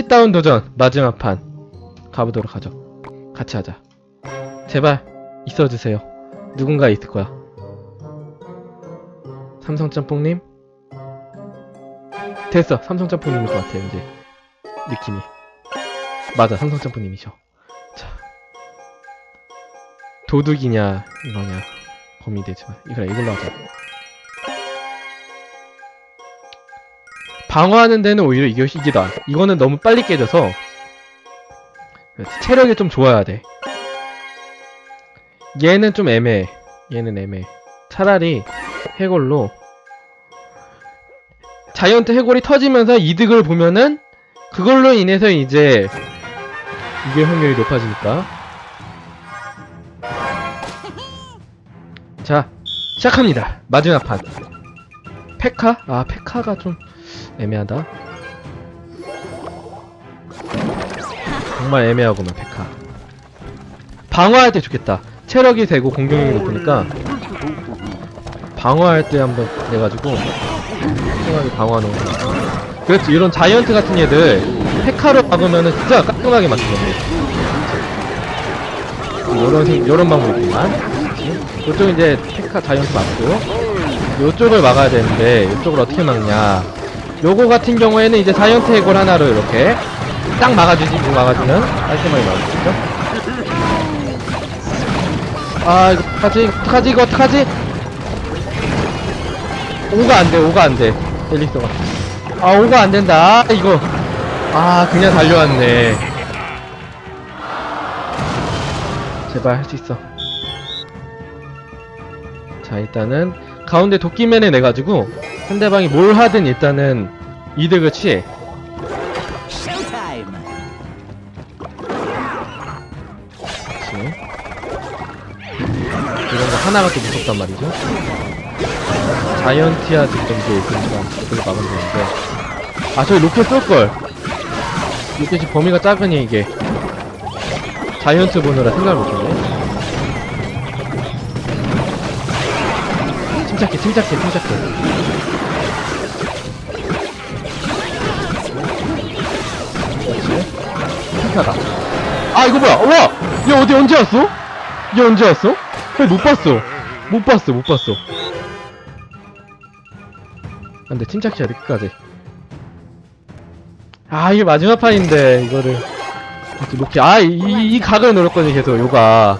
카운치다운 도전 마지막 판 가보도록 하죠. 같이 하자. 제발 있어주세요. 누군가 있을 거야. 삼성짬뽕님? 됐어. 삼성짬뽕님일 것 같아, 이제. 느낌이. 맞아, 삼성짬뽕님이셔. 자. 도둑이냐, 이거냐. 고민되지만. 이거라, 이걸로 하자. 방어하는 데는 오히려 이게 이기다. 이거는 너무 빨리 깨져서 체력이 좀 좋아야 돼. 얘는 좀 애매해. 얘는 애매해. 차라리 해골로 자이언트 해골이 터지면서 이득을 보면은 그걸로 인해서 이제 이길 확률이 높아지니까 자 시작합니다 마지막 판 페카? 아 페카가 좀 애매하다. 정말 애매하구만 페카 방어할 때 좋겠다. 체력이 되고 공격력이 높으니까 방어할 때 한번 내가지고 생각이 방어하는 거. 그렇지 이런 자이언트 같은 얘들 페카로 막으면은 진짜 깔끔하게 맞추거든요 요런 생- 요런 방법이 있구만. 이쪽 이제 페카 자이언트 맞고 요쪽을 막아야 되는데 요쪽을 어떻게 막냐 요거 같은 경우에는 이제 자이언트 해골 하나로 이렇게 딱 막아주지 이거 막아주면 깔끔하게 막아주죠. 아 이거 어떡하지? 어떡하지 이거 어떡하지? 오가 안돼 오가 안돼. 엘릭서가. 아 오가 안된다. 아, 이거. 아 그냥 달려왔네. 제발 할 수 있어. 자 일단은 가운데 도끼맨을 내가지고 상대방이 뭘 하든 일단은 이득을 취해. 이런 거 하나가 또 무섭단 말이죠. 자이언티아 있으니까 그걸 막으면 되는데. 아 저기 로켓 쏠걸. 로켓이 범위가 작으니 이게. 자이언트 보느라 생각을 못했네. 침착해 침착해 침착해 침착하다. 아 이거 뭐야? 우와! 얘 어디 언제 왔어? 얘 언제 왔어? 얘못 봤어. 못 봤어 못 봤어. 안돼 침착해야 돼 끝까지. 아 이게 마지막 판인데 이거를. 이렇게 아이 이, 이 각을 노렸거든요 계속 요가.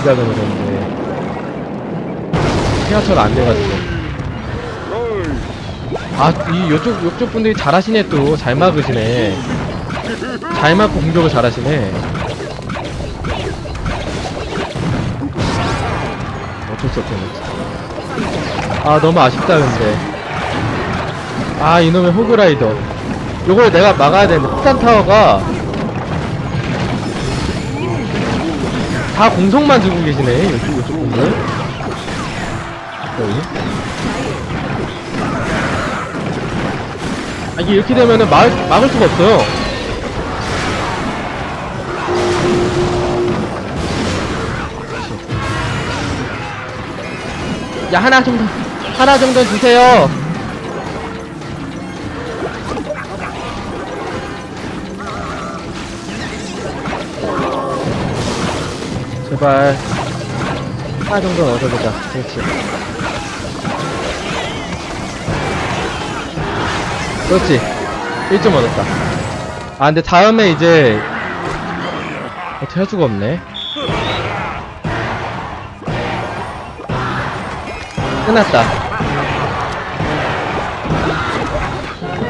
이 각을 노렸는데. 생각처럼 안 돼가지고. 아 이 요쪽 요쪽 분들이 잘하시네 또. 잘 막으시네 잘 맞고 공격을 잘하시네. 어쩔 수 없네 진짜. 아 너무 아쉽다 근데. 아 이놈의 호그라이더. 요걸 내가 막아야 되는데 폭탄 타워가 다 공성만 주고 계시네 요쪽 요쪽 분들. 여기 아 이게 이렇게 되면은 막, 막을 수가 없어요 야 하나 정도 하나 정도 주세요. 제발. 하나 정도는 얻어보자. 그렇지. 그렇지. 1점 얻었다. 아 근데 다음에 이제 어떻게 할 수가 없네 끝났다.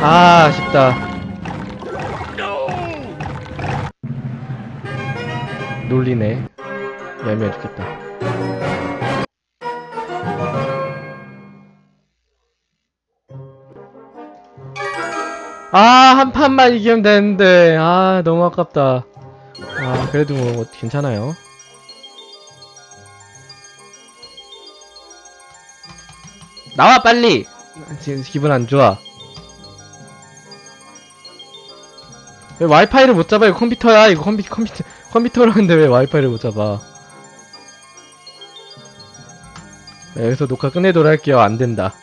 아, 아쉽다. 놀리네. 얄미워 죽겠다. 아, 한 판만 이기면 되는데. 아, 너무 아깝다. 아, 그래도 뭐, 괜찮아요. 나와 빨리. 지금 기분 안 좋아. 왜 와이파이를 못 잡아 이거 컴퓨터야? 이거 컴퓨 컴퓨터 컴퓨터라는데 왜 와이파이를 못 잡아? 네, 여기서 녹화 끝내도록 할게요. 안 된다